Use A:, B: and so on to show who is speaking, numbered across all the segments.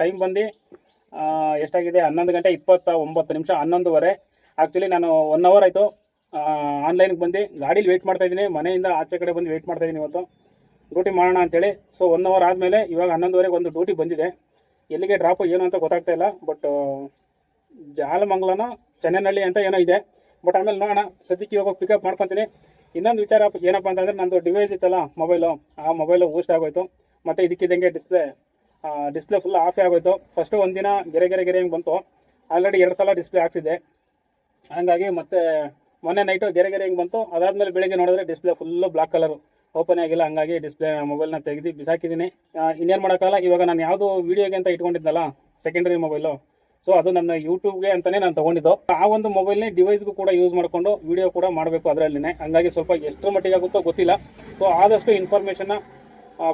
A: Time ಬಂದು ಎಷ್ಟಾಗಿದೆ? ಹನ್ನೊಂದು ಗಂಟೆ ಇಪ್ಪತ್ತ ಒಂಬತ್ತು ನಿಮಿಷ, ಹನ್ನೊಂದುವರೆ. ಆ್ಯಕ್ಚುಲಿ ನಾನು ಒನ್ ಅವರ್ ಆಯಿತು. ಆನ್ಲೈನ್ಗೆ ಬಂದು ಗಾಡೀಲಿ ವೆಯ್ಟ್ ಮಾಡ್ತಾ ಇದ್ದೀನಿ. ಮನೆಯಿಂದ ಆಚೆ ಕಡೆ ಬಂದು ವೆಯ್ಟ್ ಮಾಡ್ತಾ ಇದ್ದೀನಿ ಇವತ್ತು. ಡ್ಯೂಟಿ ಮಾಡೋಣ ಅಂತೇಳಿ. ಸೊ ಒನ್ ಅವರ್ ಆದಮೇಲೆ ಇವಾಗ ಹನ್ನೊಂದುವರೆಗೆ ಒಂದು ಡ್ಯೂಟಿ ಬಂದಿದೆ. ಎಲ್ಲಿಗೆ ಡ್ರಾಪು ಏನು ಅಂತ ಗೊತ್ತಾಗ್ತಾ ಇಲ್ಲ. ಬಟ್ ಜಾಲಮಂಗ್ಲನ ಚೆನ್ನೈನಳ್ಳಿ ಅಂತ ಏನೋ ಇದೆ. ಬಟ್ ಆಮೇಲೆ ನೋಡೋಣ. ಸದ್ಯಕ್ಕೆ ಇವಾಗ ಪಿಕಪ್ ಮಾಡ್ಕೊತೀನಿ. ಇನ್ನೊಂದು ವಿಚಾರ ಏನಪ್ಪ ಅಂತಂದರೆ, ನಂದು ಡಿವೈಸ್ ಇತ್ತಲ್ಲ ಮೊಬೈಲು ಆ ಮೊಬೈಲು ಊಸ್ಟ್ ಆಗೋಯ್ತು. ಮತ್ತು ಇದಕ್ಕಿದ್ದಂಗೆ ಡಿಸ್ಪ್ಲೇ ಡಿಸ್ಪ್ಲೇ ಫುಲ್ ಆಫೇ ಆಗೋಯ್ತು. ಫಸ್ಟು ಒಂದಿನ ಗೆರೆ ಗೆರೆ ಗೆರೆ ಹಂಗೆ ಬಂತು. ಆಲ್ರೆಡಿ ಎರಡು ಸಲ ಡಿಸ್ಪ್ಲೇ ಹಾಕ್ಸಿದ್ದೆ. ಹಂಗಾಗಿ ಮತ್ತೆ ಮೊನ್ನೆ ನೈಟು ಗೆರೆ ಗೆರೆ ಹಿಂಗೆ ಬಂತು. ಅದಾದಮೇಲೆ ಬೆಳಿಗ್ಗೆ ನೋಡಿದ್ರೆ display full black colour open ಆಗಿಲ್ಲ. ಹಂಗಾಗಿ ಡಿಸ್ಪ್ಲೇ ಮೊಬೈಲ್ನ ತೆಗೆದು ಬಿಸಾಕಿದ್ದೀನಿ. ಇನ್ನೇನು ಮಾಡೋಕ್ಕಲ್ಲ ಇವಾಗ ನಾನು ಯಾವುದು ವೀಡಿಯೋಗೆ ಅಂತ ಇಟ್ಕೊಂಡಿದ್ದಲ್ಲ ಸೆಕೆಂಡರಿ ಮೊಬೈಲು ಸೊ ಅದು ನನ್ನ ಯೂಟ್ಯೂಬ್ಗೆ ಅಂತಲೇ ನಾನು ತೊಗೊಂಡಿದ್ದು. ಆ ಒಂದು ಮೊಬೈಲ್ನೇ ಡಿವೈಸ್ಗೂ ಕೂಡ ಯೂಸ್ ಮಾಡಿಕೊಂಡು ವಿಡಿಯೋ ಕೂಡ ಮಾಡಬೇಕು ಅದರಲ್ಲಿನೇ. ಹಂಗಾಗಿ ಸ್ವಲ್ಪ ಎಷ್ಟರ ಮಟ್ಟಿಗೆ ಆಗುತ್ತೋ ಗೊತ್ತಿಲ್ಲ. ಸೊ ಆದಷ್ಟು ಇನ್ಫಾರ್ಮೇಷನ್ನ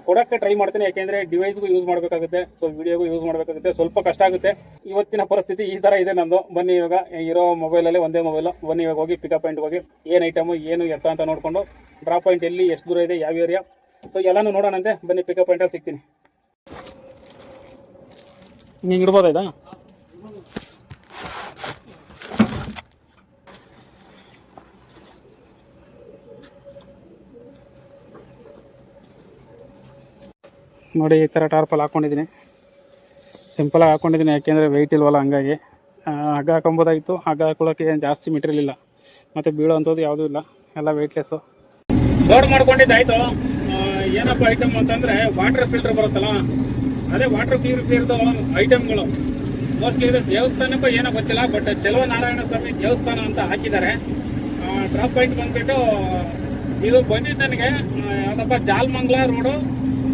A: ಕೊಡೋಕ್ಕೆ ಟ್ರೈ ಮಾಡ್ತೀನಿ, ಯಾಕೆಂದರೆ ಡಿವೈಸ್ಗೂ ಯೂಸ್ ಮಾಡಬೇಕಾಗುತ್ತೆ. ಸೊ ವಿಡಿಯೋಗೂ ಯೂಸ್ ಮಾಡಬೇಕಾಗುತ್ತೆ. ಸ್ವಲ್ಪ ಕಷ್ಟ ಆಗುತ್ತೆ. ಇವತ್ತಿನ ಪರಿಸ್ಥಿತಿ ಈ ಥರ ಇದೆ ನಂದು ಬನ್ನಿ ಇವಾಗ, ಇರೋ ಮೊಬೈಲಲ್ಲಿ ಒಂದೇ ಮೊಬೈಲು ಬನ್ನಿ ಇವಾಗ ಹೋಗಿ ಪಿಕಪ್ ಪಾಯಿಂಟ್ ಹೋಗಿ, ಏನು ಐಟಮು ಏನು ಎತ್ತ ಅಂತ ನೋಡಿಕೊಂಡು ಡ್ರಾಪ್ ಪಾಯಿಂಟ್ ಎಲ್ಲಿ, ಎಷ್ಟು ದೂರ ಇದೆ, ಯಾವ ಏರಿಯಾ ಸೊ ಎಲ್ಲನೂ ನೋಡೋಣಂತೆ. ಬನ್ನಿ ಪಿಕಪ್ ಪಾಯಿಂಟಲ್ಲಿ ಸಿಗ್ತೀನಿ. ಹಿಂಗೆ ಇಡ್ಬೋದಾಯ್ತಾ ನೋಡಿ ಈ ಥರ ಟಾರ್ಪಲ್ ಹಾಕ್ಕೊಂಡಿದ್ದೀನಿ ಸಿಂಪಲಾಗಿ ಹಾಕ್ಕೊಂಡಿದ್ದೀನಿ ಯಾಕೆಂದರೆ ವೆಯ್ಟ್ ಇಲ್ವಲ್ಲ ಹಂಗಾಗಿ. ಹಗ್ಗ ಹಾಕೊಬೋದಾಗಿತ್ತು, ಹಗ್ಗ ಹಾಕೊಳ್ಳೋಕೆ ಏನು ಜಾಸ್ತಿ ಮೆಟೀರಿಯಲ್ ಇಲ್ಲ. ಮತ್ತು ಬೀಳೋ ಅಂಥದ್ದು ಯಾವುದೂ ಇಲ್ಲ, ಎಲ್ಲ ವೆಯ್ಟ್ಲೆಸ್ಸು ಲೋಡ್ ಮಾಡ್ಕೊಂಡಿದ್ದಾಯ್ತು. ಏನಪ್ಪ ಐಟಮ್ ಅಂತಂದರೆ ವಾಟರ್ ಫಿಲ್ಟರ್ ಬರುತ್ತಲ್ಲ, ಅದೇ ವಾಟರ್ ಪ್ಯೂರಿಫೈರ್ದು ಐಟಮ್ಗಳು ಮೋಸ್ಟ್ಲಿ ಇದು ದೇವಸ್ಥಾನಕ್ಕೂ ಏನೋ ಗೊತ್ತಿಲ್ಲ ಬಟ್ ಚಲೋ ನಾರಾಯಣ ಸ್ವಾಮಿ ದೇವಸ್ಥಾನ ಅಂತ ಹಾಕಿದ್ದಾರೆ. ಡ್ರಾಪ್ ಪಾಯಿಂಟ್ ಬಂದ್ಬಿಟ್ಟು, ಇದು ಬಂದಿದ್ದು ನನಗೆ ಯಾವುದಪ್ಪ, ಜಾಲ್ಮಂಗ್ಲ ರೋಡು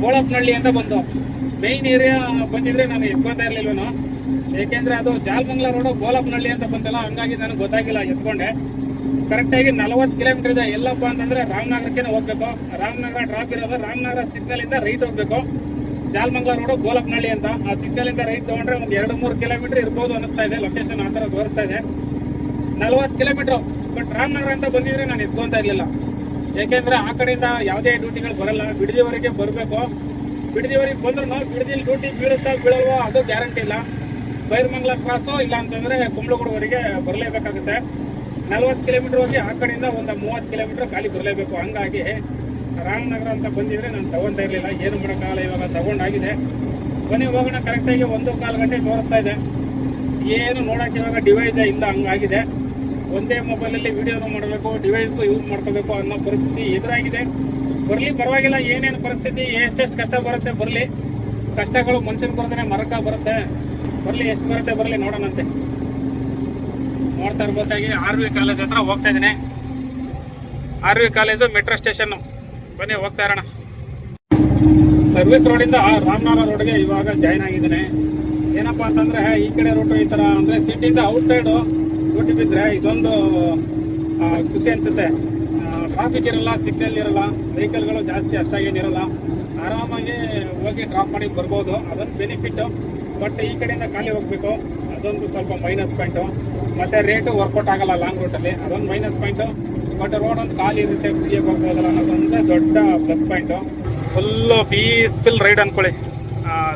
A: ಗೋಳಪ್ಪನಹಳ್ಳಿ ಅಂತ ಬಂತು ಮೇಯ್ನ್ ಏರಿಯಾ ಬಂದಿದ್ರೆ ನಾನು ಎತ್ಕೊತಾ ಇರ್ಲಿಲ್ವೇನೋ? ಏಕೆಂದ್ರೆ ಅದು ಜಾಲ್ಮಂಗ್ಲ ರೋಡು ಗೋಳಪ್ಪನಹಳ್ಳಿ ಅಂತ ಬಂತಲ್ಲ, ಹಂಗಾಗಿ ನನಗೆ ಗೊತ್ತಾಗಿಲ್ಲ ಎತ್ಕೊಂಡೆ. ಕರೆಕ್ಟಾಗಿ ನಲವತ್ತು ಕಿಲೋಮೀಟರ್ ಇದೆ, ಎಲ್ಲಪ್ಪ ಅಂತಂದ್ರೆ ರಾಮನಗರಕ್ಕೆ ಹೋಗ್ಬೇಕು. ರಾಮನಗರ ಡ್ರಾಪ್ ಇರೋದು ರಾಮನಗರ ಸಿಗ್ನಲ್ ಇಂದ ರೈಟ್ ಹೋಗ್ಬೇಕು. ಜಾಲ್ಮಂಗ್ಲ ರೋಡು ಗೋಲಪ್ನಹಳ್ಳಿ ಅಂತ. ಆ ಸಿಗ್ನಲ್ ಇಂದ ರೈಟ್ ತಗೊಂಡ್ರೆ ಒಂದು ಎರಡು ಮೂರು ಕಿಲೋಮೀಟರ್ ಇರ್ಬೋದು ಅನಿಸ್ತಾ ಇದೆ ಲೊಕೇಶನ್ ಆ ಥರ ತೋರಿಸ್ತಾ ಇದೆ. ನಲವತ್ತು ಕಿಲೋಮೀಟರ್ ಬಟ್ ರಾಮನಗರ ಅಂತ ಬಂದಿದ್ರೆ ನಾನು ಎತ್ಕೊಂತ ಇರಲಿಲ್ಲ. ಯಾಕೆಂದ್ರೆ ಆ ಕಡೆಯಿಂದ ಯಾವುದೇ ಡ್ಯೂಟಿಗಳು ಬರಲ್ಲ. ಬಿಡದಿವರೆಗೆ ಬರಬೇಕು. ಬಿಡದಿವರೆಗೆ ಬಂದ್ರು ಬಿಡದಿಲ್ ಡ್ಯೂಟಿ ಬೀಳುತ್ತಾ ಬೀಳಲ್ವೋ ಅದು ಗ್ಯಾರಂಟಿ ಇಲ್ಲ. ಬೈರ್ಮಂಗ್ಲ ಕ್ರಾಸು ಇಲ್ಲ ಅಂತಂದ್ರೆ ಕುಂಬ್ಳಗುಡವರೆಗೆ ಬರಲೇಬೇಕಾಗುತ್ತೆ. ನಲ್ವತ್ತು ಕಿಲೋಮೀಟರ್ ಹೋಗಿ ಆ ಕಡೆಯಿಂದ ಒಂದು ಮೂವತ್ತು ಕಿಲೋಮೀಟರ್ ಖಾಲಿ ಬರಲೇಬೇಕು. ಹಂಗಾಗಿ ರಾಮನಗರ ಅಂತ ಬಂದಿದ್ರೆ ನಾನು ತಗೊಂತಾ ಇರಲಿಲ್ಲ. ಏನು ಮಾಡೋಕ್ಕಾಗಲ್ಲ ಇವಾಗ, ತಗೊಂಡಾಗಿದೆ. ಬನ್ನಿ ಹೋಗೋಣ ಕರೆಕ್ಟಾಗಿ ಒಂದು ಕಾಲು ಗಂಟೆ ತೋರಿಸ್ತಾ ಇದೆ. ಏನು ನೋಡೋಕೆ ಇವಾಗ ಡಿವೈಸೇ ಇಲ್ಲ, ಹಂಗಾಗಿದೆ. ಒಂದೇ ಮೊಬೈಲಲ್ಲಿ ವಿಡಿಯೋನು ಮಾಡಬೇಕು ಡಿವೈಸ್ಗೂ ಯೂಸ್ ಮಾಡ್ಕೋಬೇಕು ಅನ್ನೋ ಪರಿಸ್ಥಿತಿ ಎದುರಾಗಿದೆ. ಬರಲಿ, ಪರವಾಗಿಲ್ಲ, ಏನೇನು ಪರಿಸ್ಥಿತಿ, ಎಷ್ಟೆಷ್ಟು ಕಷ್ಟ ಬರುತ್ತೆ, ಬರಲಿ. ಕಷ್ಟಗಳು ಮನುಷ್ಯನ ಬರ್ತನೆ ಮರಕ ಬರುತ್ತೆ. ಬರಲಿ, ಎಷ್ಟು ಬರುತ್ತೆ, ಬರಲಿ, ನೋಡೋಣಂತೆ. ನೋಡ್ತಾ ಇರ್ಬೋದಾಗಿ ಆರ್ ವಿ ಕಾಲೇಜ್ ಹತ್ರ ಹೋಗ್ತಾ ಇದ್ದೀನಿ. R V college metro station ಬನ್ನಿ, ಹೋಗ್ತಾ ಇರೋಣ. ಸರ್ವಿಸ್ ರೋಡಿಂದ ರಾಮನಾಥ ರೋಡ್ಗೆ ಇವಾಗ ಜಾಯ್ನ್ ಆಗಿದ್ದೀನಿ. ಏನಪ್ಪಾ ಅಂತಂದ್ರೆ, ಈ ಕಡೆ ರೂಟ್ ಈ ತರ ಅಂದ್ರೆ ಸಿಟಿಯಿಂದ ಔಟ್ ಡ್ಯೂಟಿ ಬಿದ್ದರೆ ಇದೊಂದು ಖುಷಿ ಅನ್ಸುತ್ತೆ. ಟ್ರಾಫಿಕ್ ಇರಲ್ಲ ಸಿಗ್ನಲ್ ಇರಲ್ಲ ವೆಹಿಕಲ್ಗಳು ಜಾಸ್ತಿ ಅಷ್ಟಾಗೇನಿರಲ್ಲ, ಆರಾಮಾಗಿ ಹೋಗಿ ಡ್ರಾಪ್ ಮಾಡಿ ಬರ್ಬೋದು. ಅದೊಂದು ಬೆನಿಫಿಟ್ಟು ಬಟ್ ಈ ಕಡೆಯಿಂದ ಖಾಲಿ ಹೋಗಬೇಕು. ಅದೊಂದು ಸ್ವಲ್ಪ ಮೈನಸ್ ಪಾಯಿಂಟು ಮತ್ತು ರೇಟು ವರ್ಕೌಟ್ ಆಗಲ್ಲ ಲಾಂಗ್ ರೂಟಲ್ಲಿ ಅದೊಂದು ಮೈನಸ್ ಪಾಯಿಂಟು ಬಟ್ ರೋಡ್ ಒಂದು ಖಾಲಿ ಇರುತ್ತೆ ಫ್ರೀಯಾಗಿ ಹೋಗ್ಬೋದಲ್ಲ ಅನ್ನೋದೊಂದೇ ದೊಡ್ಡ plus point full peaceful ride ಅಂದ್ಕೊಳ್ಳಿ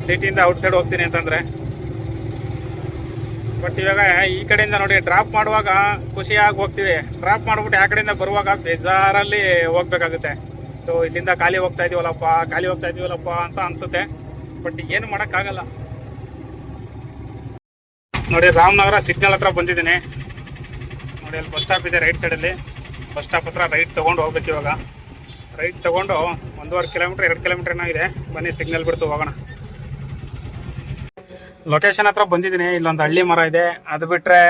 A: ಸಿಟಿಯಿಂದ ಔಟ್ಸೈಡ್ ಹೋಗ್ತೀನಿ ಅಂತಂದರೆ. ಬಟ್ ಇವಾಗ ಈ ಕಡೆಯಿಂದ ನೋಡಿ ಡ್ರಾಪ್ ಮಾಡುವಾಗ ಖುಷಿಯಾಗಿ ಹೋಗ್ತೀವಿ. ಡ್ರಾಪ್ ಮಾಡ್ಬಿಟ್ಟು ಆ ಕಡೆಯಿಂದ ಬರುವಾಗ ಬೇಜಾರಲ್ಲಿ ಹೋಗ್ಬೇಕಾಗುತ್ತೆ. ಸೊ ಇಲ್ಲಿಂದ ಖಾಲಿ ಹೋಗ್ತಾ ಇದೀವಲ್ಲಪ್ಪ, ಖಾಲಿ ಹೋಗ್ತಾ ಇದೀವಲ್ಲಪ್ಪ ಅಂತ ಅನ್ಸುತ್ತೆ. ಬಟ್ ಏನು ಮಾಡೋಕ್ಕಾಗಲ್ಲ. ನೋಡಿ, ರಾಮನಗರ ಸಿಗ್ನಲ್ ಹತ್ರ ಬಂದಿದ್ದೀನಿ. ನೋಡಿ, ಅಲ್ಲಿ ಬಸ್ ಸ್ಟಾಪ್ ಇದೆ ರೈಟ್ ಸೈಡಲ್ಲಿ ಬಸ್ ಸ್ಟಾಪ್ ಹತ್ರ ರೈಟ್ ತೊಗೊಂಡು ಹೋಗ್ಬೇಕು ಇವಾಗ. ರೈಟ್ ತೊಗೊಂಡು ಒಂದೂವರೆ ಕಿಲೋಮೀಟ್ರ್ ಎರಡು ಕಿಲೋಮೀಟ್ರ್ ಏನೋ ಇದೆ ಬನ್ನಿ ಸಿಗ್ನಲ್ ಬಿಡ್ತು, ಹೋಗೋಣ. ಲೊಕೇಶನ್ ಹತ್ರ ಬಂದಿದ್ದೀನಿ. ಇಲ್ಲೊಂದು ಹಳ್ಳಿ ಮರ ಇದೆ. ಅದು ಬಿಟ್ಟರೆ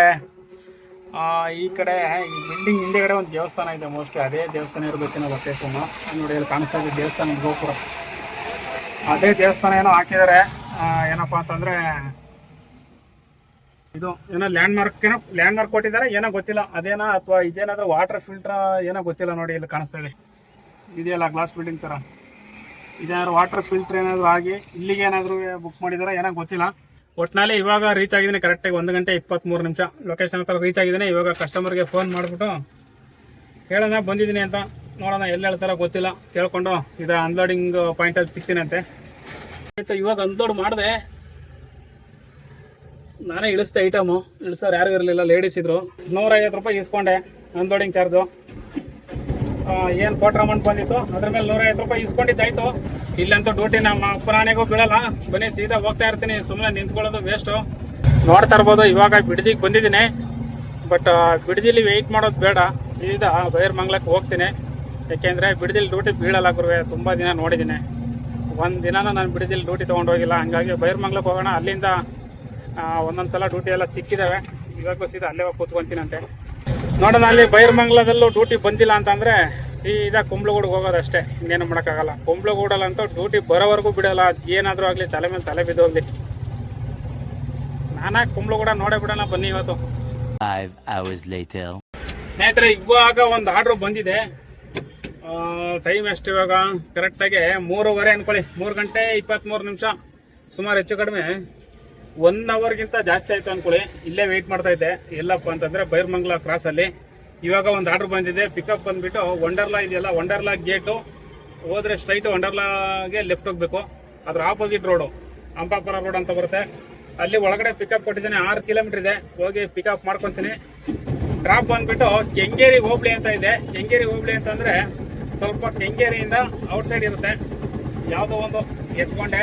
A: ಈ ಕಡೆ, ಈ ಬಿಲ್ಡಿಂಗ್ ಹಿಂದೆಗಡೆ ಒಂದು ದೇವಸ್ಥಾನ ಇದೆ ಮೋಸ್ಟ್ಲಿ ಅದೇ ದೇವಸ್ಥಾನ ಇರಬೇಕೇನೋ ಲೊಕೇಶನ್ ನೋಡಿ, ಇಲ್ಲಿ ಕಾಣಿಸ್ತಾ ಇದೆ ದೇವಸ್ಥಾನ ಗೋಪುರ. ಅದೇ ದೇವಸ್ಥಾನ ಏನೋ ಹಾಕಿದ್ದಾರೆ ಏನಪ್ಪಾ ಅಂತಂದರೆ, ಇದು ಏನೋ ಲ್ಯಾಂಡ್ ಮಾರ್ಕ್ ಏನೋ ಲ್ಯಾಂಡ್ ಮಾರ್ಕ್ ಕೊಟ್ಟಿದ್ದಾರೆ. ಏನೋ ಗೊತ್ತಿಲ್ಲ. ಅದೇನೋ ಅಥವಾ ಇದೇನಾದ್ರೂ ವಾಟರ್ ಫಿಲ್ಟರ್ ಏನೋ ಗೊತ್ತಿಲ್ಲ ನೋಡಿ, ಇಲ್ಲಿ ಕಾಣಿಸ್ತಾ ಇದೆ. ಇದೆಯಲ್ಲ ಗ್ಲಾಸ್ ಬಿಲ್ಡಿಂಗ್ ಥರ ಇದೇನಾದ್ರು ವಾಟರ್ ಫಿಲ್ಟರ್ ಏನಾದರೂ ಆಗಿ ಇಲ್ಲಿಗೆ ಏನಾದರೂ ಬುಕ್ ಮಾಡಿದಾರೆ ಏನೋ ಗೊತ್ತಿಲ್ಲ. ಒಟ್ಟಿನಲ್ಲಿ ಇವಾಗ ರೀಚ್ ಆಗಿದ್ದೀನಿ ಕರೆಕ್ಟಾಗಿ ಒಂದು ಗಂಟೆ ಇಪ್ಪತ್ತ್ಮೂರು ನಿಮಿಷ. ಲೊಕೇಶನ್ ಹತ್ರ ರೀಚ್ ಆಗಿದ್ದೀನಿ. ಇವಾಗ ಕಸ್ಟಮರ್ಗೆ ಫೋನ್ ಮಾಡಿಬಿಟ್ಟು ಹೇಳೋಣ, ಬಂದಿದ್ದೀನಿ ಅಂತ ನೋಡೋಣ, ಎಲ್ಲಿ ಹೇಳ್ತಾರ ಗೊತ್ತಿಲ್ಲ. ಕೇಳ್ಕೊಂಡು ಇದು ಅನ್ಲೋಡಿಂಗ್ ಪಾಯಿಂಟಲ್ಲಿ ಸಿಗ್ತೀನಂತೆ. ಆಯ್ತು, ಇವಾಗ ಅನ್ಲೋಡ್ ಮಾಡಿದೆ. ನಾನೇ ಇಳಿಸ್ದೆ ಐಟಮು ಇಳಿಸೋರು ಯಾರಿಗೂ ಇರಲಿಲ್ಲ ಲೇಡೀಸ್ ಇದ್ರು. ನೂರೈವತ್ತು ರೂಪಾಯಿ ಇಸ್ಕೊಂಡೆ ಅನ್ಲೋಡಿಂಗ್ ಚಾರ್ಜು ಏನು ಕ್ವಾರ್ಟರ್ ಅಮೌಂಟ್ ಬಂದಿತ್ತು? ಅದ್ರ ಮೇಲೆ ನೂರೈವತ್ತು ರೂಪಾಯಿ ಇಸ್ಕೊಂಡಿದ್ದಾಯ್ತು. ಇಲ್ಲಂತೂ ಡ್ಯೂಟಿ ನಮ್ಮ ಪುರಾಣಿಗೂ ಬೀಳಲ್ಲ. ಬನ್ನಿ, ಸೀದಾ ಹೋಗ್ತಾ ಇರ್ತೀನಿ. ಸುಮ್ಮನೆ ನಿಂತ್ಕೊಳ್ಳೋದು ವೇಸ್ಟು ನೋಡ್ತಾ ಇರ್ಬೋದು, ಇವಾಗ ಬಿಡದಿಗೆ ಬಂದಿದ್ದೀನಿ. ಬಟ್ ಬಿಡದಿಲಿ ವೆಯ್ಟ್ ಮಾಡೋದು ಬೇಡ. ಸೀದಾ ಬೈರ್ಮಂಗ್ಲಕ್ಕೆ ಹೋಗ್ತೀನಿ. ಯಾಕೆಂದರೆ ಬಿಡದಿಲಿ ಡ್ಯೂಟಿ ಬೀಳಲ್ಲ ಗುರುವೆ. ತುಂಬ ದಿನ ನೋಡಿದ್ದೀನಿ. ಒಂದು ದಿನನೂ ನಾನು ಬಿಡದಿಲಿ ಡ್ಯೂಟಿ ತೊಗೊಂಡೋಗಿಲ್ಲ ಹಂಗಾಗಿ ಬೈರ್ಮಂಗ್ಲಕ್ಕೆ ಹೋಗೋಣ. ಅಲ್ಲಿಂದ ಒಂದೊಂದು ಸಲ ಡ್ಯೂಟಿ ಎಲ್ಲ ಸಿಕ್ಕಿದ್ದಾವೆ ಇವಾಗೂ ಸೀದಾ ಅಲ್ಲೇ ಹೋಗಿ ಕೂತ್ಕೊಂತೀನಂತೆ. ನೋಡೋಣ ಅಲ್ಲಿ ಬೈರ್ಮಂಗ್ಲದಲ್ಲೂ ಡ್ಯೂಟಿ ಬಂದಿಲ್ಲ ಅಂತಂದರೆ ಸೀದಾ ಕುಂಬ್ಳಗೂಡಿಗೆ ಹೋಗೋದಷ್ಟೇ. ಇನ್ನೇನು ಮಾಡೋಕ್ಕಾಗಲ್ಲ. ಕುಂಬ್ಳಗೂಡಲ್ಲಂತೂ ಡ್ಯೂಟಿ ಬರೋವರೆಗೂ ಬಿಡಲ್ಲ. ಏನಾದರೂ ಆಗಲಿ ತಲೆ ಮೇಲೆ ತಲೆ ಬಿದ್ದೋಗ್ಲಿ ನಾನಾಗಿ ಕುಂಬ್ಳಗೂಡ ನೋಡೇ ಬಿಡೋಣ ಬನ್ನಿ ಇವತ್ತು. ಸ್ನೇಹಿತರೆ ಇವಾಗ ಒಂದು ಆರ್ಡ್ರ್ ಬಂದಿದೆ. ಟೈಮ್ ಎಷ್ಟು ಇವಾಗ? ಕರೆಕ್ಟಾಗಿ ಮೂರುವರೆ ಅನ್ಕೊಳ್ಳಿ. ಮೂರು ಗಂಟೆ ಇಪ್ಪತ್ತ್ಮೂರು ನಿಮಿಷ. ಸುಮಾರು ಹೆಚ್ಚು ಕಡಿಮೆ. ಒನ್ ಅವರ್ಗಿಂತ ಜಾಸ್ತಿ ಆಯಿತು ಅನ್ಕೊಳ್ಳಿ. ಇಲ್ಲೇ ವೆಯ್ಟ್ ಮಾಡ್ತಾ ಇದ್ದೆ. ಎಲ್ಲಪ್ಪ ಅಂತಂದರೆ ಬೈರ್ಮಂಗ್ಲ ಕ್ರಾಸಲ್ಲಿ ಇವಾಗ ಒಂದು ಆರ್ಡ್ರ್ ಬಂದಿದೆ. ಪಿಕಪ್ ಬಂದುಬಿಟ್ಟು ವಂಡರ್ಲಾ ಇದೆಯಲ್ಲ ವಂಡರ್ಲಾ ಗೇಟು ಹೋದರೆ ಸ್ಟ್ರೈಟು ವಂಡರ್ಲಾಗೆ ಲೆಫ್ಟ್ ಹೋಗಬೇಕು. ಅದ್ರ ಆಪೋಸಿಟ್ ರೋಡು ಅಂಬಾಪುರ ರೋಡ್ ಅಂತ ಬರುತ್ತೆ. ಅಲ್ಲಿ ಒಳಗಡೆ ಪಿಕಪ್ ಕೊಟ್ಟಿದ್ದೀನಿ. ಆರು ಕಿಲೋಮೀಟರ್ ಇದೆ. ಹೋಗಿ ಪಿಕಪ್ ಮಾಡ್ಕೊತೀನಿ. ಡ್ರಾಪ್ ಬಂದ್ಬಿಟ್ಟು ಕೆಂಗೇರಿ ಹೋಬಳಿ ಅಂತ ಇದೆ. ಕೆಂಗೇರಿ ಹೋಬಳಿ ಅಂತಂದರೆ ಸ್ವಲ್ಪ ಕೆಂಗೇರಿಯಿಂದ ಔಟ್ಸೈಡ್ ಇರುತ್ತೆ. ಯಾವುದೋ ಒಂದು ಎತ್ಕೊಂಡೆ.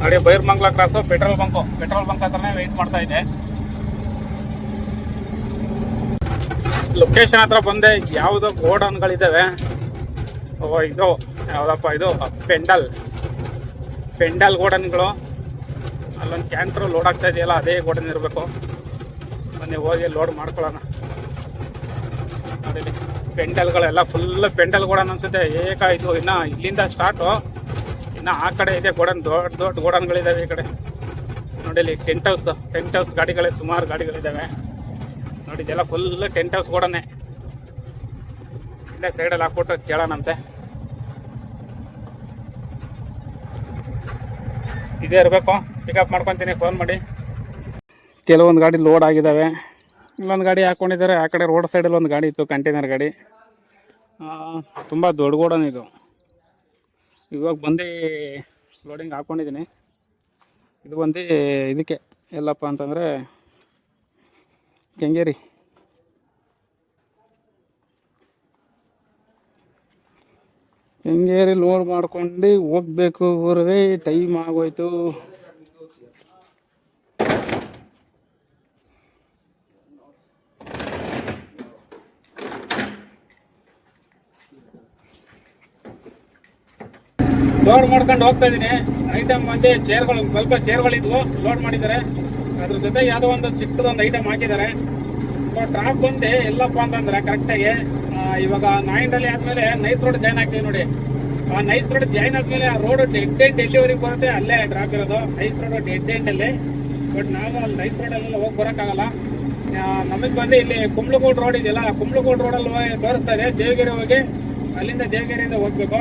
A: ನೋಡಿ Byramangala cross petrol bunk petrol bunk ಹತ್ರನೇ ವೇಟ್ ಮಾಡ್ತಾ ಇದ್ದೆ ಲೊಕೇಶನ್ ಹತ್ರ ಬಂದೆ ಯಾವುದೋ ಗೋಡನ್ಗಳಿದ್ದಾವೆ ಓ, ಇದು, ಯಾವುದಪ್ಪ ಇದು? ಪೆಂಡಲ್. ಪೆಂಡಲ್ ಗೋಡನ್ಗಳು. ಅಲ್ಲೊಂದು ಕ್ಯಾಂಟ್ರು ಲೋಡ್ ಆಗ್ತಾ ಇದೆಯಲ್ಲ, ಅದೇ ಗೋಡನ್ ಇರಬೇಕು. ಬನ್ನಿ, ಹೋಗಿ ಲೋಡ್ ಮಾಡ್ಕೊಳ್ಳೋಣ. ನೋಡಿ ಪೆಂಡಲ್ಗಳೆಲ್ಲ ಫುಲ್ ಪೆಂಡಲ್ ಗೋಡನ್ ಅನ್ಸುತ್ತೆ. ಏಕ ಇದು ಇನ್ನು ಇಲ್ಲಿಂದ ಸ್ಟಾರ್ಟು ಇನ್ನು ಆ ಕಡೆ ಇದೆ, ಗೋಡನ್, ದೊಡ್ಡ ದೊಡ್ಡ ಗೋಡನ್ಗಳಿದ್ದಾವೆ ಈ ಕಡೆ. ನೋಡಿ ಇಲ್ಲಿ ಟೆಂಟ್ ಹೌಸ್ ಟೆಂಟ್ ಹೌಸ್ ಗಾಡಿಗಳೇ, ಸುಮಾರು ಗಾಡಿಗಳಿದ್ದಾವೆ ನೋಡಿ, ಇದೆಲ್ಲ ಫುಲ್ ಟೆಂಟ್ ಹೌಸ್ ಗೋಡನ್ನೇ ಇಲ್ಲೇ ಸೈಡಲ್ಲಿ ಹಾಕ್ಬಿಟ್ಟು ಕೇಳೋಣಂತೆ. ಇದೇ ಇರಬೇಕು. ಪಿಕಪ್ ಮಾಡ್ಕೊತೀನಿ ಫೋನ್ ಮಾಡಿ. ಕೆಲವೊಂದು ಗಾಡಿ ಲೋಡ್ ಆಗಿದ್ದಾವೆ ಇಲ್ಲೊಂದು ಗಾಡಿ ಹಾಕ್ಕೊಂಡಿದ್ದಾರೆ ಆ ಕಡೆ ರೋಡ್ ಸೈಡಲ್ಲಿ ಒಂದು ಗಾಡಿ ಇತ್ತು ಕಂಟೈನರ್ ಗಾಡಿ. ತುಂಬ ದೊಡ್ಡ ಗೋಡನ್ ಇದು. ಇವಾಗ ಬಂದು ಲೋಡಿಂಗ್ ಹಾಕ್ಕೊಂಡಿದ್ದೀನಿ ಇದು ಬಂದು ಇದಕ್ಕೆ ಎಲ್ಲಪ್ಪ ಅಂತಂದರೆ ಕೆಂಗೇರಿ. ಕೆಂಗೇರಿ ಲೋಡ್ ಮಾಡ್ಕೊಂಡು ಹೋಗ್ಬೇಕು ಊರಿಗೆ ಟೈಮ್ ಆಗೋಯ್ತು. ಲೋಡ್ ಮಾಡ್ಕೊಂಡು ಹೋಗ್ತಾ ಇದ್ದೀನಿ ಐಟಮ್ ಬಂದು ಚೇರ್ಗಳು ಸ್ವಲ್ಪ ಚೇರ್ಗಳಿದ್ವು ಲೋಡ್ ಮಾಡಿದ್ದಾರೆ. ಅದ್ರ ಜೊತೆ ಯಾವುದೋ ಒಂದು ಚಿಕ್ಕದೊಂದು ಐಟಮ್ ಹಾಕಿದ್ದಾರೆ. ಸೊ ಡ್ರಾಪ್ ಬಂದು ಎಲ್ಲಪ್ಪ ಅಂತಂದ್ರೆ ಕರೆಕ್ಟಾಗಿ ಇವಾಗ ನಾಯಿಂಡಲ್ಲಿ ಆದಮೇಲೆ ನೈಸ್ ರೋಡ್ ಜಾಯ್ನ್ ಆಗ್ತೀವಿ ನೋಡಿ. ಆ ನೈಸ್ ರೋಡ್ ಜಾಯ್ನ್ ಆದಮೇಲೆ ಆ ರೋಡ್ ಡೆಡ್ ಎಂಡ್ ಎಲ್ಲಿವರೆಗೆ ಬರುತ್ತೆ, ಅಲ್ಲೇ ಡ್ರಾಪ್ ಇರೋದು. ನೈಸ್ ರೋಡ್ ಡೆಡ್ ಎಂಡಲ್ಲಿ ಬಟ್ ನಾವು ಅಲ್ಲಿ ನೈಸ್ ರೋಡಲ್ಲೆಲ್ಲ ಹೋಗಿ ಬರೋಕ್ಕಾಗಲ್ಲ. ನಮಗೆ ಬಂದು ಇಲ್ಲಿ ಕುಂಬ್ಳಗೋಡ್ ರೋಡ್ ಇದೆಯಲ್ಲ, ಕುಂಬ್ಳಗೋಡ್ ರೋಡಲ್ಲಿ ತೋರಿಸ್ತಾ ಇದೆ. ದೇವಗಿರಿ ಹೋಗಿ, ಅಲ್ಲಿಂದ ದೇವಗಿರಿಯಿಂದ ಹೋಗ್ಬೇಕು.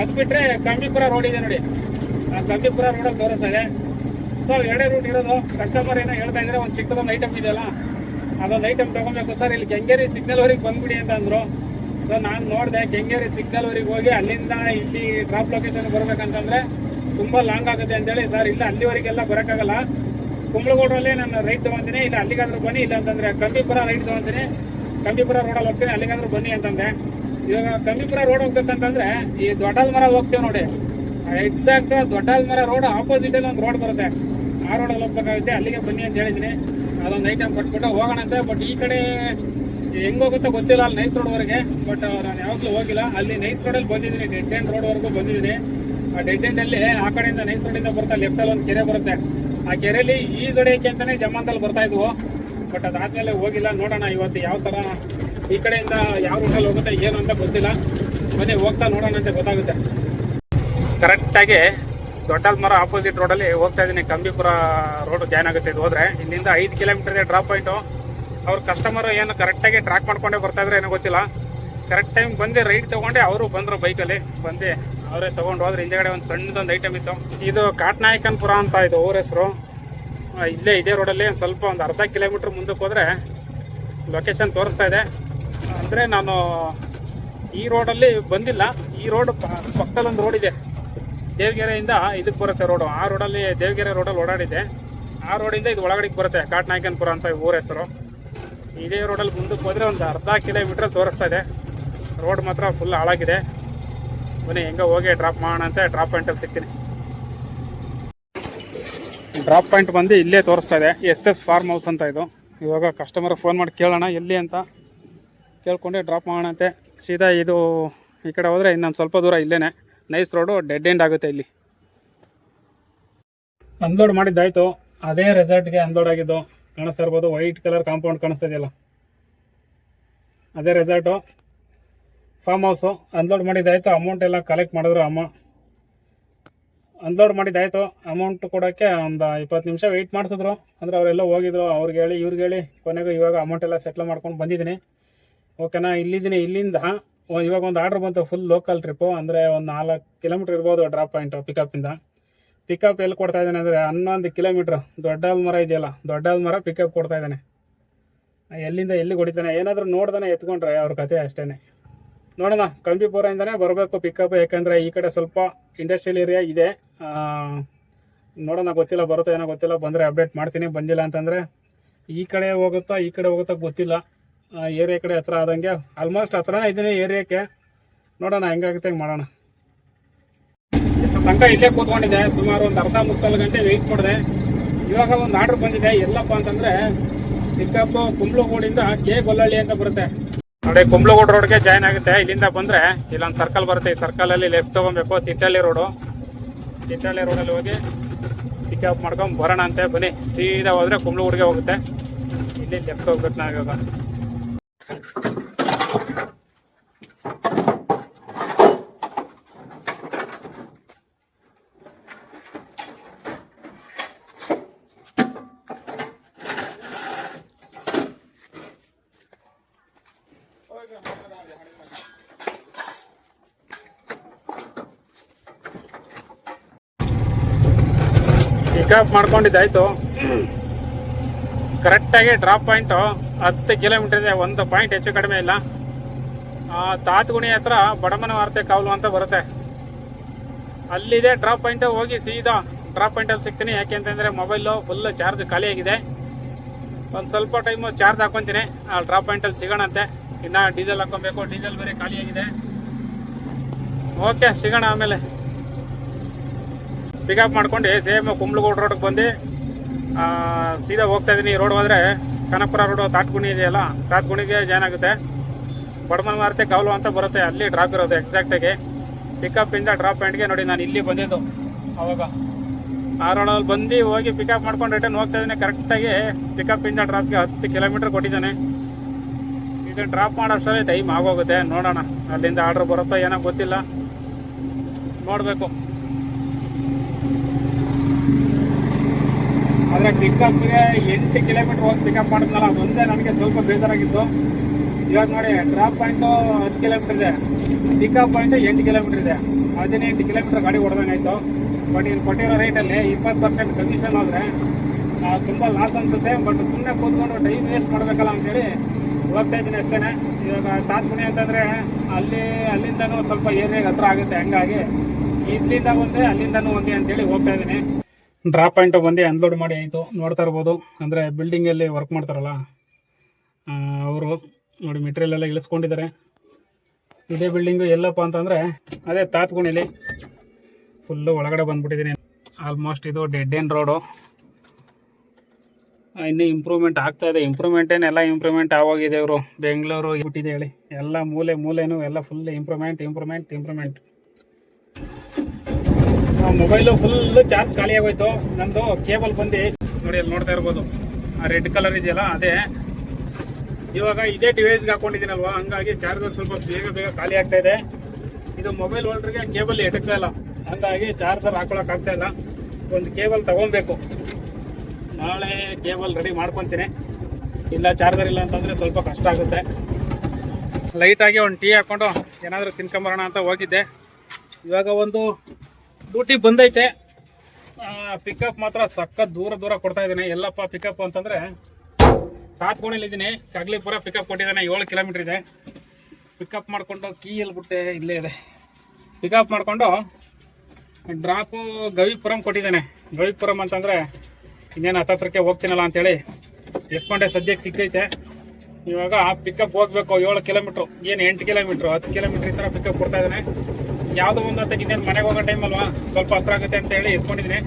A: ಅದು ಬಿಟ್ಟರೆ ಕಂಬಿಪುರ ರೋಡ್ ಇದೆ ನೋಡಿ. ಆ ಕಂಬಿಪುರ ರೋಡಲ್ಲಿ ತೋರಿಸ್ತಾ ಇದೆ. ಸೊ ಎರಡೇ ರೂಟ್ ಇರೋದು. ಕಸ್ಟಮರ್ ಏನೋ ಹೇಳ್ತಾ ಇದ್ರೆ, ಒಂದು ಚಿಕ್ಕದೊಂದು ಐಟಮ್ ಇದೆಯಲ್ಲ. ಅದೊಂದು ಐಟಮ್ ತೊಗೊಬೇಕು. ಸರ್ ಇಲ್ಲಿ ಕೆಂಗೇರಿ ಸಿಗ್ನಲ್ವರೆಗೆ ಬಂದ್ಬಿಡಿ ಅಂತ ಅಂದರು. ಸೊ ನಾನು ನೋಡಿದೆ ಕೆಂಗೇರಿ ಸಿಗ್ನಲ್ವರೆಗೆ ಹೋಗಿ ಅಲ್ಲಿಂದ ಇಲ್ಲಿ ಡ್ರಾಪ್ ಲೊಕೇಶನ್ ಬರಬೇಕಂತಂದರೆ ತುಂಬ ಲಾಂಗ್ ಆಗುತ್ತೆ ಅಂತೇಳಿ ಸರ್ ಇಲ್ಲ ಅಲ್ಲಿವರೆಗೆಲ್ಲ ಬರೋಕ್ಕಾಗಲ್ಲ. ಕುಂಬಳಗೌಡರಲ್ಲಿ ನಾನು ರೈಟ್ ತೊಗೊತೀನಿ. ಇಲ್ಲ ಅಲ್ಲಿಗಾದರೂ ಬನ್ನಿ. ಇಲ್ಲ ಅಂತಂದರೆ ಕಂಬಿಪುರ ರೈಟ್ ತೊಗೊತೀನಿ ಕಂಬಿಪುರ ರೋಡಲ್ಲಿ ಹೋಗ್ತೀನಿ. ಅಲ್ಲಿಗಾದ್ರೂ ಬನ್ನಿ ಅಂತಂದೆ. ಇವಾಗ ಕಮ್ಮಿಪುರ ರೋಡ್ ಹೋಗ್ಬೇಕಂತಂದ್ರೆ ಈ ದೊಡ್ಡಲ್ ಮರ ಹೋಗ್ತೀವಿ ನೋಡಿ. ಎಕ್ಸಾಕ್ಟ್ ದೊಡ್ಡಲ್ ಮರ ರೋಡ್ ಆಪೋಸಿಟ್ ಅಲ್ಲಿ ಒಂದು ರೋಡ್ ಬರುತ್ತೆ. ಆ ರೋಡಲ್ಲಿ ಹೋಗ್ಬೇಕಾಗುತ್ತೆ. ಅಲ್ಲಿಗೆ ಬನ್ನಿ ಅಂತ ಹೇಳಿದ್ದೀನಿ ಅದೊಂದು ಐಟಮ್ ಕೊಟ್ಬಿಟ್ಟು ಅಂತ. ಬಟ್ ಈ ಕಡೆ ಹೆಂಗ್ ಹೋಗುತ್ತೋ ಗೊತ್ತಿಲ್ಲ. ಅಲ್ಲಿ ನೈಸ್ ರೋಡ್ವರೆಗೆ ಬಟ್ ನಾನು ಯಾವಾಗಲೂ ಹೋಗಿಲ್ಲ. ಅಲ್ಲಿ ನೈಸ್ ರೋಡಲ್ಲಿ ಬಂದಿದ್ದೀನಿ. ಡೆಡ್ ಎಂಡ್ ರೋಡ್ವರೆಗೂ ಬಂದಿದ್ದೀನಿ. ಆ ಡೆಡ್ ಎಂಡಲ್ಲಿ ಆ ಕಡೆಯಿಂದ ನೈಸ್ ರೋಡಿಂದ ಬರ್ತಾ ಲೆಫ್ಟಲ್ಲಿ ಒಂದು ಕೆರೆ ಬರುತ್ತೆ. ಆ ಕೆರೆಯಲ್ಲಿ ಈಜೊಡೆಯಕ್ಕೆ ಅಂತಾನೆ ಅಲ್ಲಿ ಬರ್ತಾ ಇದ್ವು. ಬಟ್ ಅದಾದಮೇಲೆ ಹೋಗಿಲ್ಲ. ನೋಡೋಣ ಇವತ್ತು ಯಾವ ಥರ ಈ ಕಡೆಯಿಂದ ಯಾವ ರೂಟಲ್ಲಿ ಹೋಗುತ್ತೆ, ಏನು ಅಂತ ಗೊತ್ತಿಲ್ಲ. ಬನ್ನಿ, ಹೋಗ್ತಾ ನೋಡೋಣ ಅಂತ ಗೊತ್ತಾಗುತ್ತೆ. ಕರೆಕ್ಟಾಗಿ ದೊಡ್ಡಲ್ ಮರ ಆಪೋಸಿಟ್ ರೋಡಲ್ಲಿ ಹೋಗ್ತಾ ಇದ್ದೀನಿ. ಕಂಬಿಪುರ ರೋಡ್ ಜಾಯ್ನ್ ಆಗುತ್ತೆ. ಇದು ಹೋದ್ರೆ ಇಲ್ಲಿಂದ ಐದು ಕಿಲೋಮೀಟರ್ ಡ್ರಾಪ್ ಪಾಯಿಂಟು ಅವ್ರ ಕಸ್ಟಮರ್ ಏನು ಕರೆಕ್ಟಾಗಿ ಟ್ರ್ಯಾಕ್ ಮಾಡ್ಕೊಂಡೇ ಬರ್ತಾ ಇದ್ರೆ ಏನೋ ಗೊತ್ತಿಲ್ಲ. ಕರೆಕ್ಟ್ ಟೈಮ್ ಬಂದು ರೈಡ್ ತೊಗೊಂಡೆ ಅವರು ಬಂದರು ಬೈಕಲ್ಲಿ ಬಂದು ಅವರೇ ತೊಗೊಂಡು ಹೋದ್ರೆ. ಹಿಂದೆಗಡೆ ಒಂದು ಸಣ್ಣದೊಂದು ಐಟಮ್ ಇತ್ತು. ಇದು ಕಾಟ್ನಾಯಕನ್ಪುರ ಅಂತ ಇದು ಊರ ಹೆಸರು. ಇಲ್ಲೇ ಇದೇ ರೋಡಲ್ಲಿ ಒಂದು ಸ್ವಲ್ಪ ಒಂದು ಅರ್ಧ ಕಿಲೋಮೀಟ್ರ್ ಮುಂದಕ್ಕೆ ಹೋದರೆ ಲೊಕೇಶನ್ ತೋರಿಸ್ತಾ ಇದೆ. ಅಂದರೆ ನಾನು ಈ ರೋಡಲ್ಲಿ ಬಂದಿಲ್ಲ. ಈ ರೋಡ್ ಪಕ್ಕದಲ್ಲೊಂದು ರೋಡ್ ಇದೆ. ದೇವಗೆರೆಯಿಂದ ಇದಕ್ಕೆ ಬರುತ್ತೆ ರೋಡು. ಆ ರೋಡಲ್ಲಿ ದೇವಗೆರೆ ರೋಡಲ್ಲಿ ಓಡಾಡಿದೆ ಆ ರೋಡಿಂದ ಇದು ಒಳಗಡೆಗೆ ಬರುತ್ತೆ. ಘಾಟ್ ನಾಯಕನ್ಪುರ ಅಂತ ಊರ ಹೆಸರು. ಇದೇ ರೋಡಲ್ಲಿ ಮುಂದಕ್ಕೆ ಹೋದರೆ ಒಂದು ಅರ್ಧ ಕಿಲೋಮೀಟ್ರ್ ತೋರಿಸ್ತಾ ಇದೆ. ರೋಡ್ ಮಾತ್ರ ಫುಲ್ ಹಾಳಾಗಿದೆ. ಬನ್ನಿ, ಹೆಂಗೆ ಹೋಗಿ ಡ್ರಾಪ್ ಮಾಡೋಣ ಅಂತ ಡ್ರಾಪ್ ಪಾಯಿಂಟಲ್ಲಿ ಸಿಗ್ತೀನಿ. ಡ್ರಾಪ್ ಪಾಯಿಂಟ್ ಬಂದು ಇಲ್ಲೇ ತೋರಿಸ್ತಾ ಇದೆ. ಎಸ್ ಎಸ್ ಫಾರ್ಮ್ ಹೌಸ್ ಅಂತ ಇದು. ಇವಾಗ ಕಸ್ಟಮರ್ ಫೋನ್ ಮಾಡಿ ಕೇಳೋಣ, ಎಲ್ಲಿ ಅಂತ. ಕೇಳ್ಕೊಂಡೆ ಡ್ರಾಪ್ ಮಾಡೋಣಂತೆ ಸೀದಾ ಇದು ಈ ಕಡೆ ಹೋದರೆ ಇನ್ನೊಂದು ಸ್ವಲ್ಪ ದೂರ ಇಲ್ಲೇ ನೈಸ್ ರೋಡು ಡೆಡ್ ಎಂಡ್ ಆಗುತ್ತೆ ಇಲ್ಲಿ. ಅನ್ಲೋಡ್ ಮಾಡಿದ್ದಾಯ್ತು. ಅದೇ ರೆಸಾರ್ಟ್ಗೆ ಅನ್ಲೋಡ್ ಆಗಿದ್ದು. ಕಾಣಿಸ್ತಾ ಇರ್ಬೋದು ವೈಟ್ ಕಲರ್ ಕಾಂಪೌಂಡ್ ಕಾಣಿಸ್ತಾ ಇದೆಯಲ್ಲ. ಅದೇ ರೆಸಾರ್ಟು ಫಾರ್ಮ್ ಹೌಸು ಅನ್ಲೋಡ್ ಮಾಡಿದ್ದಾಯಿತು. ಅಮೌಂಟ್ ಎಲ್ಲ ಕಲೆಕ್ಟ್ ಮಾಡಿದ್ರು ಅಮ್ಮ. ಅನ್ಲೋಡ್ ಮಾಡಿದ್ದಾಯಿತು. ಅಮೌಂಟ್ ಕೊಡೋಕ್ಕೆ ಒಂದು ಇಪ್ಪತ್ತು ನಿಮಿಷ ವೆಯ್ಟ್ ಮಾಡಿಸಿದ್ರು. ಅಂದರೆ ಅವರೆಲ್ಲ ಹೋಗಿದ್ರು. ಅವ್ರಿಗೆ ಹೇಳಿ, ಇವ್ರಿಗೆ ಹೇಳಿ. ಕೊನೆಗೂ ಇವಾಗ ಅಮೌಂಟ್ ಎಲ್ಲ ಸೆಟ್ಲ್ ಮಾಡ್ಕೊಂಡು ಬಂದಿದ್ದೀನಿ. ಓಕೆನಾ? ಇಲ್ಲಿದ್ದೀನಿ, ಇಲ್ಲಿಂದ. ಇವಾಗ ಒಂದು ಆರ್ಡ್ರ್ ಬಂತು ಫುಲ್ ಲೋಕಲ್ ಟ್ರಿಪ್ಪು ಅಂದರೆ ಒಂದು ನಾಲ್ಕು ಕಿಲೋಮೀಟ್ರ್ ಇರ್ಬೋದು ಡ್ರಾಪ್ ಪಾಯಿಂಟು ಪಿಕಪ್ಪಿಂದ ಪಿಕಪ್ ಎಲ್ಲಿ ಕೊಡ್ತಾ ಇದ್ದಾನೆ ಅಂದರೆ ಹನ್ನೊಂದು ಕಿಲೋಮೀಟ್ರ್ ದೊಡ್ಡ ಮರ ಇದೆಯಲ್ಲ ದೊಡ್ಡ ಮರ ಪಿಕಪ್ ಕೊಡ್ತಾ ಇದ್ದಾನೆ. ಎಲ್ಲಿಂದ, ಎಲ್ಲಿ ಹೊಡಿತಾನೆ? ಏನಾದರೂ ನೋಡ್ದಾನೆ ಎತ್ಕೊಂಡ್ರೆ ಅವ್ರ ಕತೆ ಅಷ್ಟೇ ನೋಡೋಣ ಕಂಬಿಪುರದಿಂದನೇ ಬರಬೇಕು ಪಿಕಪ್ ಯಾಕಂದರೆ ಈ ಕಡೆ ಸ್ವಲ್ಪ ಇಂಡಸ್ಟ್ರಿಯಲ್ ಏರಿಯಾ ಇದೆ. ನೋಡೋಣ, ಗೊತ್ತಿಲ್ಲ, ಬರುತ್ತೋ ಏನೋ ಗೊತ್ತಿಲ್ಲ. ಬಂದರೆ ಅಪ್ಡೇಟ್ ಮಾಡ್ತೀನಿ. ಬಂದಿಲ್ಲ ಅಂತಂದರೆ ಈ ಕಡೆ ಹೋಗುತ್ತಾ, ಈ ಕಡೆ ಹೋಗುತ್ತಾ ಗೊತ್ತಿಲ್ಲ. ಏರಿಯಾ ಕಡೆ ಹತ್ರ ಆದಂಗೆ ಆಲ್ಮೋಸ್ಟ್ ಹತ್ರನೇ ಇದ್ದೀನಿ ಏರಿಯಾಕ್ಕೆ. ನೋಡೋಣ, ಹೆಂಗಾಗುತ್ತೆ, ಹಂಗೆ ಮಾಡೋಣ. ಇಷ್ಟು ತನಕ ಇಲ್ಲೇ ಕೂತ್ಕೊಂಡಿದ್ದೆ, ಸುಮಾರು ಒಂದು ಅರ್ಧ ಮುಕ್ಕಾಲು ಗಂಟೆ ವೆಯ್ಟ್ ಮಾಡಿದೆ. ಇವಾಗ ಒಂದು ಆರ್ಡ್ರ್ ಬಂದಿದೆ, ಎಲ್ಲಪ್ಪ ಅಂತಂದರೆ ಪಿಕಪ್ ಕುಂಬ್ಳಗೋಡಿಂದ ಕೆ ಗೊಲ್ಲಳ್ಳಿ ಅಂತ ಬರುತ್ತೆ. ನೋಡಿ, ಕುಂಬ್ಳಗೂಡು ರೋಡ್ಗೆ ಜಾಯ್ನ್ ಆಗುತ್ತೆ. ಇಲ್ಲಿಂದ ಬಂದರೆ ಇಲ್ಲೊಂದು ಸರ್ಕಲ್ ಬರುತ್ತೆ. ಈ ಸರ್ಕಲಲ್ಲಿ ಲೆಫ್ಟ್ ತೊಗೊಬೇಕು, ತಿಟ್ಟಳ್ಳಿ ರೋಡು ತಿಟ್ಟಳ್ಳಿ ರೋಡಲ್ಲಿ ಹೋಗಿ ಪಿಕಪ್ ಮಾಡ್ಕೊಂಡು ಬರೋಣ ಅಂತೆ ಬನ್ನಿ. ಸೀದಾ ಹೋದರೆ ಕುಂಬ್ಳಗೋಡ್ಗೆ ಹೋಗುತ್ತೆ. ಇಲ್ಲಿ ಲೆಫ್ಟ್ ಹೋಗ್ಬೇಕು ನಾವು ಇವಾಗ? ಪಿಕಪ್ ಮಾಡ್ಕೊಂಡಿದ್ದಾಯ್ತು. ಕರೆಕ್ಟಾಗಿ ಡ್ರಾಪ್ ಪಾಯಿಂಟು ಹತ್ತು ಕಿಲೋಮೀಟರ್ ಇದೆ, ಒಂದು ಪಾಯಿಂಟ್ ಹೆಚ್ಚು ಕಡಿಮೆ ಇಲ್ಲ. ತಾತ್ಗುಣಿ ಹತ್ರ ಬಡಮನ ವಾರ್ತೆ ಕಾವಲು ಅಂತ ಬರುತ್ತೆ. ಅಲ್ಲಿದೆ ಡ್ರಾಪ್ ಪಾಯಿಂಟ್ ಹೋಗಿ ಸೀದಾ ಡ್ರಾಪ್ ಪಾಯಿಂಟಲ್ಲಿ ಸಿಗ್ತೀನಿ. ಯಾಕೆ ಅಂತಂದರೆ ಮೊಬೈಲು ಫುಲ್ ಚಾರ್ಜ್ ಖಾಲಿಯಾಗಿದೆ ಒಂದು ಸ್ವಲ್ಪ ಟೈಮು ಚಾರ್ಜ್ ಹಾಕ್ಕೊತೀನಿ ಆ ಡ್ರಾಪ್ ಪಾಯಿಂಟಲ್ಲಿ ಸಿಗೋಣಂತೆ. ಇನ್ನು ಡೀಸೆಲ್ ಹಾಕೊಬೇಕು. ಡೀಸೆಲ್ ಬೇರೆ ಖಾಲಿಯಾಗಿದೆ ಓಕೆ ಸಿಗೋಣ ಆಮೇಲೆ. ಪಿಕಪ್ ಮಾಡ್ಕೊಂಡು ಸೇಮ್ ಕುಂಬ್ಳಗೋಡ್ ರೋಡ್ಗೆ ಬಂದು ಸೀದಾ ಹೋಗ್ತಾ ಇದ್ದೀನಿ ರೋಡ್ ಹೋದರೆ ಕನಕಪುರ ರೋಡು ತಾಟ್ಗುಣಿ ಇದೆಯಲ್ಲ ತಾಟ್ಗುಣಿಗೆ ಜಾಯ್ನ್ ಆಗುತ್ತೆ. ಬಡಮನ್ ಮಾರ್ತೆ ಕವಲು ಅಂತ ಬರುತ್ತೆ. ಅಲ್ಲಿ ಡ್ರಾಪ್ ಇರೋದು ಎಕ್ಸಾಕ್ಟಾಗಿ ಪಿಕಪ್ಪಿಂದ ಡ್ರಾಪ್ ಪಾಯಿಂಟ್ಗೆ ನೋಡಿ, ನಾನು ಇಲ್ಲಿ ಬಂದಿದ್ದು ಅವಾಗ. ಆ ರೋಡಲ್ಲಿ ಬಂದು ಹೋಗಿ ಪಿಕಪ್ ಮಾಡ್ಕೊಂಡು ರಿಟರ್ನ್ ಹೋಗ್ತಾ ಇದ್ದೀನಿ ಕರೆಕ್ಟಾಗಿ ಪಿಕಪ್ಪಿಂದ ಡ್ರಾಪ್ಗೆ ಹತ್ತು ಕಿಲೋಮೀಟ್ರ್ ಕೊಟ್ಟಿದ್ದಾನೆ. ಇದು ಡ್ರಾಪ್ ಮಾಡೋಷ್ಟರಲ್ಲಿ ಟೈಮ್ ಆಗೋಗುತ್ತೆ. ನೋಡೋಣ, ಅಲ್ಲಿಂದ ಆರ್ಡ್ರ್ ಬರುತ್ತೋ ಏನೋ ಗೊತ್ತಿಲ್ಲ. ನೋಡಬೇಕು. ಆದರೆ ಪಿಕಪ್ಗೆ ಎಂಟು ಕಿಲೋಮೀಟ್ರ್ ಹೋಗಿ ಪಿಕಪ್ ಮಾಡಿದ್ನಲ್ಲ ಅದೊಂದೇ ನನಗೆ ಸ್ವಲ್ಪ ಬೇಜಾರಾಗಿತ್ತು. ಇವಾಗ ನೋಡಿ ಡ್ರಾಪ್ ಪಾಯಿಂಟು ಹತ್ತು ಕಿಲೋಮೀಟ್ರ್ ಇದೆ. ಪಿಕಪ್ ಪಾಯಿಂಟು ಎಂಟು ಕಿಲೋಮೀಟ್ರ್ ಇದೆ. ಹದಿನೆಂಟು ಕಿಲೋಮೀಟ್ರ್ ಗಾಡಿ ಹೊಡೆದಂಗಾಯಿತು ಬಟ್ ಇಲ್ಲಿ ಕೊಟ್ಟಿರೋ ರೇಟಲ್ಲಿ ಇಪ್ಪತ್ತು ಪರ್ಸೆಂಟ್ ಕಮಿಷನ್ ಹೋದರೆ ತುಂಬ ಲಾಸ್ ಅನಿಸುತ್ತೆ. ಬಟ್ ಸುಮ್ಮನೆ ಕೂತ್ಕೊಂಡು ಟೈಮ್ ವೇಸ್ಟ್ ಮಾಡಬೇಕಲ್ಲ ಅಂತೇಳಿ ಹೋಗ್ತಾ ಇದ್ದೀನಿ ಅಷ್ಟೇ ಇವಾಗ ತಾತ್ಗುಣಿ ಅಂತಂದರೆ ಅಲ್ಲಿ, ಅಲ್ಲಿಂದನೂ ಸ್ವಲ್ಪ ಏರಿಯಾಗೆ ಹತ್ರ ಆಗುತ್ತೆ, ಹಂಗಾಗಿ ಇಲ್ಲಿಂದ ಒಂದೇ ಅಲ್ಲಿಂದನೂ ಒಂದೇ ಅಂತೇಳಿ ಹೋಗ್ತಾ ಇದ್ದೀನಿ. ಡ್ರಾಪ್ ಪಾಯಿಂಟ್ ಬಂದು ಅನ್ಲೋಡ್ ಮಾಡಿ ಆಯಿತು. ನೋಡ್ತಾ ಇರ್ಬೋದು. ಅಂದರೆ ಬಿಲ್ಡಿಂಗಲ್ಲಿ ವರ್ಕ್ ಮಾಡ್ತಾರಲ್ಲ ಅವರು ನೋಡಿ ಮೆಟೀರಿಯಲ್ ಎಲ್ಲ ಇಳಿಸ್ಕೊಂಡಿದ್ದಾರೆ. ಇದೇ ಬಿಲ್ಡಿಂಗು ಎಲ್ಲಪ್ಪ ಅಂತಂದರೆ ಅದೇ ತಾತ್ಗುಣಿಲಿ ಫುಲ್ಲು ಒಳಗಡೆ ಬಂದ್ಬಿಟ್ಟಿದ್ದೀನಿ. ಆಲ್ಮೋಸ್ಟ್ ಇದು ಡೆಡ್ ಎಂಡ್ ರೋಡು ಇನ್ನೂ ಇಂಪ್ರೂವ್ಮೆಂಟ್ ಆಗ್ತಾ ಇದೆ. ಇಂಪ್ರೂವ್ಮೆಂಟ್ ಏನೆಲ್ಲ ಇಂಪ್ರೂವ್ಮೆಂಟ್ ಆಗೋಗಿದೆ ಇವರು. ಬೆಂಗಳೂರು ಬಿಟ್ಟಿದೆ ಹೇಳಿ. ಎಲ್ಲ ಮೂಲೆ ಮೂಲೆನೂ ಎಲ್ಲ full improvement improvement improvement mobile full charge ಖಾಲಿ ಆಗೋಯ್ತು. ನಂದು ಕೇಬಲ್ ಬಂದು ನೋಡಿ ಅಲ್ಲಿ ನೋಡ್ತಾ ಇರ್ಬೋದು. ಆ ರೆಡ್ ಕಲರ್ ಇದೆಯಲ್ಲ, ಅದೇ. ಇವಾಗ ಇದೇ ಡಿವೈಸ್ಗೆ ಹಾಕೊಂಡಿದ್ದೀನಲ್ವಾ? ಹಂಗಾಗಿ ಚಾರ್ಜರ್ ಸ್ವಲ್ಪ ಬೇಗ ಬೇಗ ಖಾಲಿ ಆಗ್ತಾ ಇದೆ. ಇದು ಮೊಬೈಲ್ ಹೋಲ್ಡ್ರಿಗೆ ಕೇಬಲ್ ಎಟಕ್ತಾ ಇಲ್ಲ. ಹಂಗಾಗಿ ಚಾರ್ಜರ್ ಹಾಕೊಳಕ್ ಆಗ್ತಾ ಇಲ್ಲ. ಒಂದು ಕೇಬಲ್ ತಗೊಬೇಕು ನಾಳೆ ಕೇಬಲ್ ರೆಡಿ ಮಾಡ್ಕೊತೀನಿ. ಇಲ್ಲ ಚಾರ್ಜರ್ ಇಲ್ಲ ಅಂತಂದರೆ ಸ್ವಲ್ಪ ಕಷ್ಟ ಆಗುತ್ತೆ. ಲೈಟಾಗಿ ಒಂದು ಟೀ ಹಾಕೊಂಡು ಏನಾದರೂ ತಿನ್ಕೊಂಬರೋಣ ಅಂತ ಹೋಗಿದ್ದೆ. ಇವಾಗ ಒಂದು ಡ್ಯೂಟಿ ಬಂದೈತೆ. ಪಿಕಪ್ ಮಾತ್ರ ಸಖತ್ ದೂರ ದೂರ ಕೊಡ್ತಾ ಇದ್ದೀನಿ. ಎಲ್ಲಪ್ಪ ಪಿಕಪ್ ಅಂತಂದರೆ ತಾತ್ಕೊಂಡಿದ್ದೀನಿ ಕಗ್ಲಿಪುರ ಪಿಕಪ್ ಕೊಟ್ಟಿದ್ದಾನೆ. ಏಳು ಕಿಲೋಮೀಟ್ರ್ ಇದೆ. ಪಿಕಪ್ ಮಾಡಿಕೊಂಡು ಕೀ ಎಲ್ಬಿಟ್ಟೆ ಇಲ್ಲೇ ಇದೆ. ಪಿಕಪ್ ಮಾಡಿಕೊಂಡು ಡ್ರಾಪು ಗವಿಪುರಂ ಕೊಟ್ಟಿದ್ದಾನೆ. ಗವಿಪುರಂ ಅಂತಂದರೆ ಇನ್ನೇನು ಹತ್ತತ್ರಕ್ಕೆ ಹೋಗ್ತೀನಲ್ಲ ಅಂತೇಳಿ ಎತ್ಕೊಂಡೆ ಸದ್ಯಕ್ಕೆ ಸಿಕ್ಕೈತೆ. ಇವಾಗ ಪಿಕಪ್ ಹೋಗ್ಬೇಕು. ಏಳು ಕಿಲೋಮೀಟ್ರು ಏನು ಎಂಟು ಕಿಲೋಮೀಟ್ರು ಹತ್ತು ಕಿಲೋಮೀಟ್ರ್ ಈ ಥರ ಪಿಕಪ್ ಕೊಡ್ತಾ ಇದ್ದಾನೆ. ಯಾವುದೋ ಒಂದು ಅಂತ ಇನ್ನೇನು ಮನೆಗೆ ಹೋಗೋ ಟೈಮ್ ಅಲ್ವಾ? ಸ್ವಲ್ಪ ಹತ್ರ ಆಗುತ್ತೆ ಅಂತ ಹೇಳಿ ಎತ್ಕೊಂಡಿದ್ದೀನಿ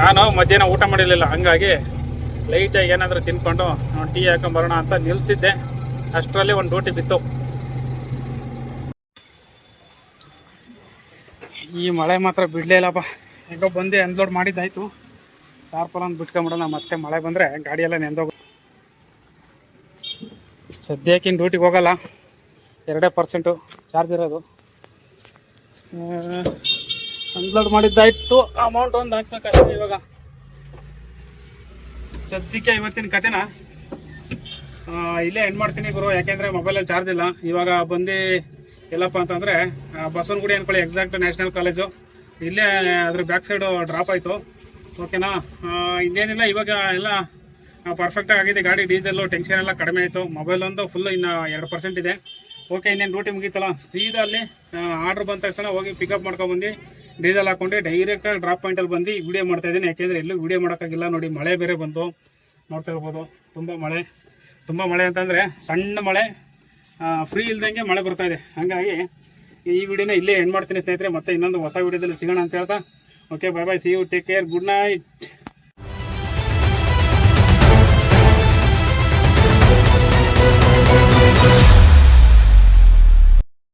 A: ನಾನು ಮಧ್ಯಾಹ್ನ ಊಟ ಮಾಡಿರಲಿಲ್ಲ. ಹಂಗಾಗಿ ಲೈಟಾಗಿ ಏನಾದರೂ ತಿನ್ಕೊಂಡು ನಾವು ಟೀ ಹಾಕೊಂಬರೋಣ ಅಂತ ನಿಲ್ಲಿಸಿದ್ದೆ ಅಷ್ಟರಲ್ಲಿ ಒಂದು ಡ್ಯೂಟಿ ಬಿತ್ತು. ಈ ಮಳೆ ಮಾತ್ರ ಬಿಡಲೇ ಇಲ್ಲಪ್ಪ. ಹೆಂಗೋ ಬಂದು ಅನ್ಲೋಡ್ ಮಾಡಿದ್ದಾಯ್ತು. ಅಂತ ಬಿಟ್ಕೊಂಬಿಡೋಣ. ಮತ್ತೆ ಮಳೆ ಬಂದರೆ ಗಾಡಿಯೆಲ್ಲ ನೆಂದೋಗ ಸದ್ಯಕ್ಕಿನ ಡ್ಯೂಟಿಗೆ ಹೋಗಲ್ಲ. ಎರಡೇ ಪರ್ಸೆಂಟು ಚಾರ್ಜ್ ಇರೋದು. ಅನ್ಲೋಡ್ ಮಾಡಿದ್ದಾಯ್ತು. ಅಮೌಂಟ್ ಒಂದು ಹಾಕ್ಬೇಕಾಗ್ತದೆ ಇವಾಗ. ಸದ್ಯಕ್ಕೆ ಇವತ್ತಿನ ಕತೆನ ಇಲ್ಲೇ ಎಂಡ್ ಮಾಡ್ತೀನಿ ಗುರು, ಯಾಕೆಂದ್ರೆ ಮೊಬೈಲಲ್ಲಿ ಚಾರ್ಜ್ ಇಲ್ಲ. ಇವಾಗ ಬಂದು ಎಲ್ಲಪ್ಪ ಅಂತಂದ್ರೆ ಬಸವನಗುಡಿ ಅಂದ್ಕೊಳ್ಳಿ ಎಕ್ಸಾಕ್ಟ್ ನ್ಯಾಷನಲ್ ಕಾಲೇಜು ಇಲ್ಲೇ ಅದ್ರ ಬ್ಯಾಕ್ ಸೈಡು ಡ್ರಾಪ್ ಆಯಿತು. ಓಕೆನಾ ಇನ್ನೇನಿಲ್ಲ, ಇವಾಗ ಎಲ್ಲ ಪರ್ಫೆಕ್ಟಾಗಿ ಆಗಿದೆ. ಗಾಡಿ ಡೀಸೆಲ್ಲು ಟೆನ್ಷನ್ ಎಲ್ಲ ಕಡಿಮೆ ಆಯಿತು. ಮೊಬೈಲ್ ಒಂದು ಫುಲ್ ಇನ್ನು ಎರಡು ಪರ್ಸೆಂಟ್ ಇದೆ. ಓಕೆ, ಇನ್ನೇನು ಡ್ಯೂಟಿ ಮುಗೀತಲ್ಲ? ಸೀದಾ ಅಲ್ಲಿ ಆರ್ಡ್ರ್ ಬಂದ ತಕ್ಷಣ ಹೋಗಿ ಪಿಕಪ್ ಮಾಡ್ಕೊಂಡ್ಬಂದು ಡೀಸೆಲ್ ಹಾಕೊಂಡು ಡೈರೆಕ್ಟಾಗಿ ಡ್ರಾಪ್ ಪಾಯಿಂಟಲ್ಲಿ ಬಂದು ವಿಡಿಯೋ ಮಾಡ್ತಾ ಇದ್ದೀನಿ. ಯಾಕೆಂದರೆ ಎಲ್ಲೂ ವಿಡಿಯೋ ಮಾಡೋಕ್ಕಾಗಿಲ್ಲ. ನೋಡಿ, ಮಳೆ ಬೇರೆ ಬಂತು. ನೋಡ್ತಾ ಇರ್ಬೋದು. ತುಂಬ ಮಳೆ. ತುಂಬ ಮಳೆ ಅಂತಂದರೆ ಸಣ್ಣ ಮಳೆ ಫ್ರೀ ಇಲ್ದಂಗೆ ಮಳೆ ಬರ್ತಾ ಇದೆ. ಹಾಗಾಗಿ ಈ ವಿಡಿಯೋನ ಇಲ್ಲೇ ಎಂಡ್ ಮಾಡ್ತೀನಿ ಸ್ನೇಹಿತರೆ. ಮತ್ತೆ ಇನ್ನೊಂದು ಹೊಸ ವಿಡಿಯೋದಲ್ಲಿ ಸಿಗೋಣ ಅಂತ ಹೇಳ್ತಾ. Okay bye bye see you take care good night